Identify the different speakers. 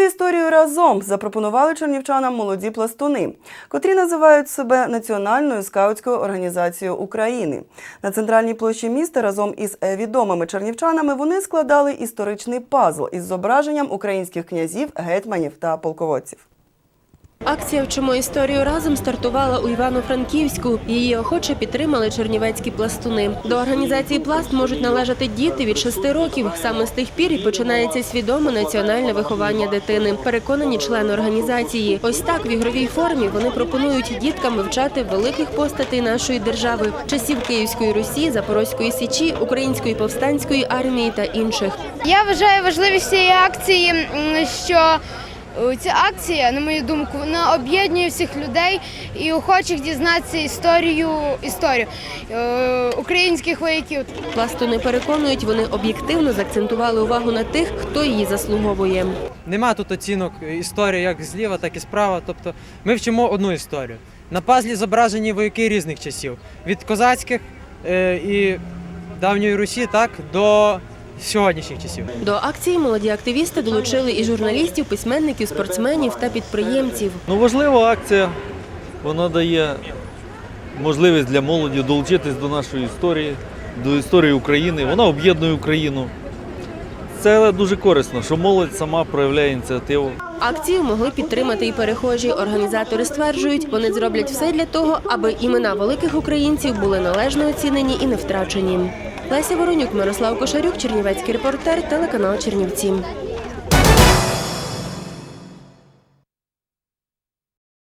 Speaker 1: Вчити історію разом запропонували чернівчанам молоді пластуни, котрі називають себе Національною скаутською організацією України. На центральній площі міста разом із е, відомими чернівчанами вони складали історичний пазл із зображенням українських князів, гетьманів та полководців.
Speaker 2: Акція «Вчимо історію разом» стартувала у Івано-Франківську. Її охоче підтримали чернівецькі пластуни. До організації «Пласт» можуть належати діти від 6 років. Саме з тих пір і починається свідоме національне виховання дитини. Переконані члени організації. Ось так в ігровій формі вони пропонують діткам вивчати великих постатей нашої держави, часів Київської Русі, Запорозької Січі, Української повстанської армії та інших.
Speaker 3: Я вважаю важливість цієї акції, що ця акція, на мою думку, вона об'єднує всіх людей і охочих дізнатися історію історію е, українських вояків.
Speaker 2: Пластуни переконують, вони об'єктивно заакцентували увагу на тих, хто її заслуговує.
Speaker 4: Нема тут оцінок історії як зліва, так і справа. Тобто ми вчимо одну історію. На пазлі зображені вояки різних часів: від козацьких е, і давньої Русі, так до сьогоднішніх часів.
Speaker 2: До акції молоді активісти долучили і журналістів, письменників, спортсменів та підприємців.
Speaker 5: Ну, важлива акція. Вона дає можливість для молоді долучитись до нашої історії, до історії України. Вона об'єднує Україну. Це дуже корисно, що молодь сама проявляє ініціативу.
Speaker 2: Акцію могли підтримати і перехожі. Організатори стверджують, вони зроблять все для того, аби імена великих українців були належно оцінені і не втрачені. Леся Воронюк, Мирослав Кошарюк, Чернівецький репортер, телеканал Чернівці.